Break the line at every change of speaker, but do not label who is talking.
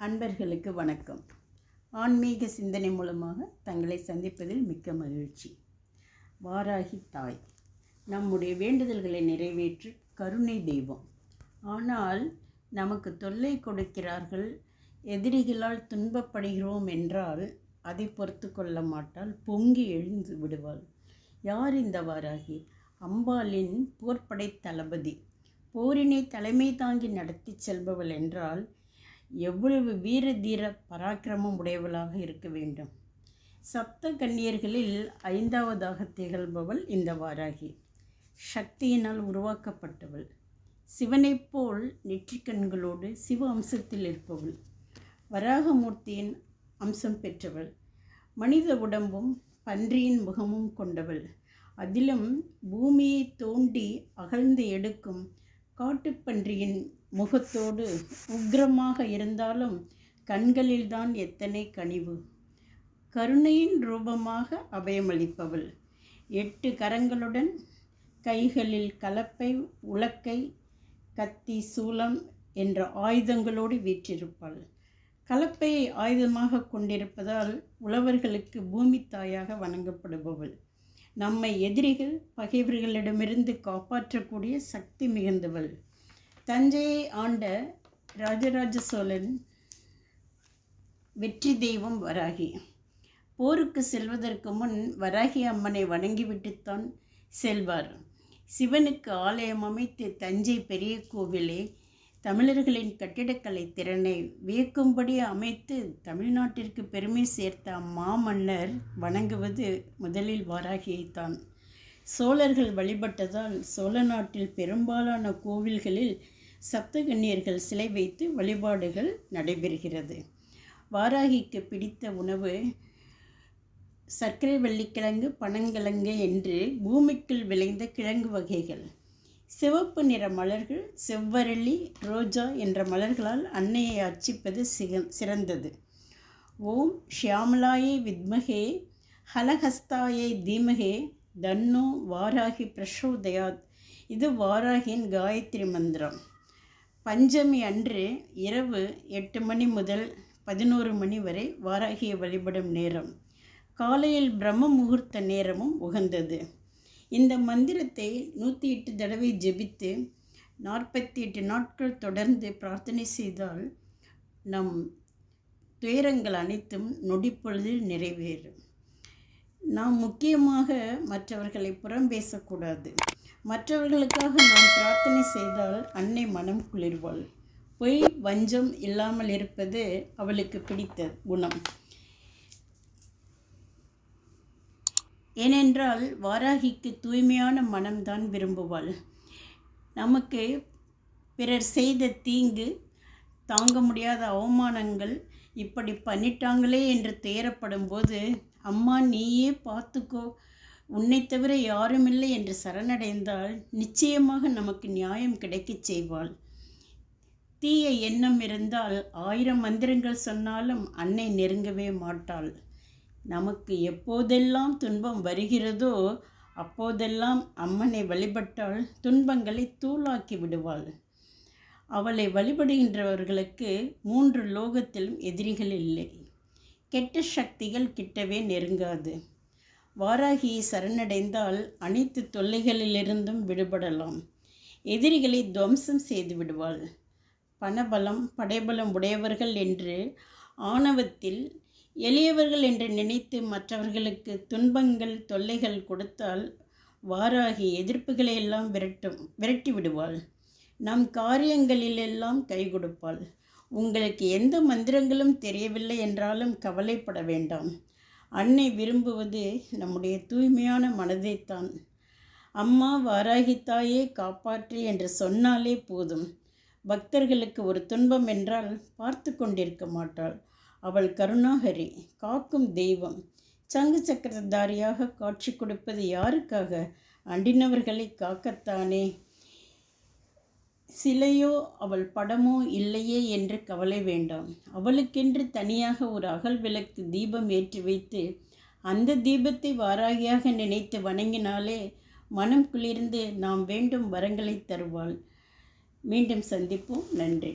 அன்பர்களுக்கு வணக்கம். ஆன்மீக சிந்தனை மூலமாக தங்களை சந்திப்பதில் மிக்க மகிழ்ச்சி. வாராகி தாய் நம்முடைய வேண்டுதல்களை நிறைவேற்று கருணை தெய்வம். ஆனால் நமக்கு தொல்லை கொடுக்கிறார்கள் எதிரிகளால் துன்பப்படுகிறோம் என்றால் அதை பொறுத்து கொள்ள மாட்டால் பொங்கி எழுந்து விடுவாள். யார் இந்த வாராகி? அம்பாளின் போர்ப்படை தளபதி. போரினை தலைமை தாங்கி நடத்தி செல்பவள் என்றால் எவ்வளவு வீர தீர பராக்கிரமம் உடையவளாக இருக்க வேண்டும்? சப்த கன்னியர்களில் ஐந்தாவதாக திகழ்பவள் இந்த வாராகி. சக்தியினால் உருவாக்கப்பட்டவள். சிவனைப் போல் நெற்றிக்கண்களோடு சிவ அம்சத்தில் இருப்பவள். வராகமூர்த்தியின் அம்சம் பெற்றவள். மனித உடம்பும் பன்றியின் முகமும் கொண்டவள். அதிலும் பூமியை தோண்டி அகழ்ந்து எடுக்கும் காட்டுப்பன்றியின் முகத்தோடு உக்கிரமாக இருந்தாலும் கண்களில்தான் எத்தனை கனிவு. கருணையின் ரூபமாக அபயமளிப்பவள். எட்டு கரங்களுடன் கைகளில் கலப்பை உலக்கை கத்தி சூலம் என்ற ஆயுதங்களோடு வீற்றிருப்பாள். கலப்பையை ஆயுதமாக கொண்டிருப்பதால் உழவர்களுக்கு பூமி தாயாக வணங்கப்படுபவள். நம்மை எதிரிகள் பகைவர்களிடமிருந்து காப்பாற்றக்கூடிய சக்தி மிகுந்தவள். தஞ்சையை ஆண்ட ராஜராஜ சோழன் வெற்றி தெய்வம் வராகி. போருக்கு செல்வதற்கு முன் வராகி அம்மனை வணங்கிவிட்டுத்தான் செல்வார். சிவனுக்கு ஆலயம் அமைத்து தஞ்சை பெரிய கோவிலே தமிழர்களின் கட்டிடக்கலை திறனை வியக்கும்படி அமைத்து தமிழ்நாட்டிற்கு பெருமை சேர்த்த மாமன்னர் வணங்குவது முதலில் வாராகியைத்தான். சோழர்கள் வழிபட்டதால் சோழ நாட்டில் பெரும்பாலான கோவில்களில் சப்தகன்னியர்கள் சிலை வைத்து வழிபாடுகள் நடைபெறுகிறது. வாராகிக்கு பிடித்த உணவு சர்க்கரை வெள்ளிக்கிழங்கு பனங்கிழங்கு என்று பூமிக்குள் விளைந்த கிழங்கு வகைகள். சிவப்பு நிற மலர்கள் செவ்வரளி ரோஜா என்ற மலர்களால் அன்னையை அர்ச்சிப்பது சிக சிறந்தது. ஓம் ஷியாமலாயை வித்மகே ஹலஹஸ்தாயை தீமகே தன்னு வாராகி பிரசோதயாத். இது வாராகியின் காயத்ரி மந்திரம். பஞ்சமி அன்று இரவு எட்டு மணி முதல் பதினோரு மணி வரை வாராகியை வழிபடும் நேரம். காலையில் பிரம்ம முகூர்த்த நேரமும் உகந்தது. இந்த மந்திரத்தை நூற்றி எட்டு தடவை ஜெபித்து நாற்பத்தி எட்டு நாட்கள் தொடர்ந்து பிரார்த்தனை செய்தால் நம் துயரங்கள் அனைத்தும் நொடிப்பொழுதில் நிறைவேறும். நாம் முக்கியமாக மற்றவர்களை புறம் பேசக்கூடாது. மற்றவர்களுக்காக நாம் பிரார்த்தனை செய்தால் அன்னை மனம் குளிர்வாள். பொய் வஞ்சம் இல்லாமல் இருப்பது அவளுக்கு பிடித்த குணம். ஏனென்றால் வாராகிக்கு தூய்மையான மனம்தான் விரும்புவாள். நமக்கு பிறர் செய்த தீங்கு தாங்க முடியாத அவமானங்கள் இப்படி பண்ணிட்டாங்களே என்று துயரப்படும் போது அம்மா நீயே பார்த்துக்கோ. உன்னை தவிர யாருமில்லை என்று சரணடைந்தால் நிச்சயமாக நமக்கு நியாயம் கிடைக்கச் செய்வாள். தீய எண்ணம் இருந்தால் ஆயிரம் மந்திரங்கள் சொன்னாலும் அன்னை நெருங்கவே மாட்டாள். நமக்கு எப்போதெல்லாம் துன்பம் வருகிறதோ அப்போதெல்லாம் அம்மனை வழிபட்டால் துன்பங்களை தூளாக்கி விடுவாள். அவளை வழிபடுகின்றவர்களுக்கு மூன்று லோகத்திலும் எதிரிகள் இல்லை. கெட்ட சக்திகள் கிட்டவே நெருங்காது. வாராகியை சரணடைந்தால் அனைத்து தொல்லைகளிலிருந்தும் விடுபடலாம். எதிரிகளை துவம்சம் செய்து விடுவாள். பணபலம் படைபலம் உடையவர்கள் என்று ஆணவத்தில் எளியவர்கள் என்று நினைத்து மற்றவர்களுக்கு துன்பங்கள் தொல்லைகள் கொடுத்தால் வாராகி எதிர்ப்புகளை எல்லாம் விரட்டும் விரட்டி விடுவாள். நம் காரியங்களிலெல்லாம் கை கொடுப்பாள். உங்களுக்கு எந்த மந்திரங்களும் தெரியவில்லை என்றாலும் கவலைப்பட வேண்டாம். அன்னை விரும்புவது நம்முடைய தூய்மையான மனதைத்தான். அம்மா வாராகி தாயே காப்பாற்று என்று சொன்னாலே போதும். பக்தர்களுக்கு ஒரு துன்பம் என்றால் பார்த்து கொண்டிருக்க மாட்டாள். அவள் கருணாகரி காக்கும் தெய்வம். சங்கு சக்கரதாரியாக காட்சி கொடுப்பது யாருக்காக? அண்டினவர்களை காக்கத்தானே? சிலையோ அவள் படமோ இல்லையே என்று கவலை வேண்டாம். அவளுக்கென்று தனியாக ஒரு அகல் விளக்கு தீபம் ஏற்றி வைத்து அந்த தீபத்தை வாராகியாக நினைத்து வணங்கினாலே மனம் குளிர்ந்து நாம் வேண்டும் வரங்களை தருவாள். மீண்டும் சந்திப்போம். நன்றி.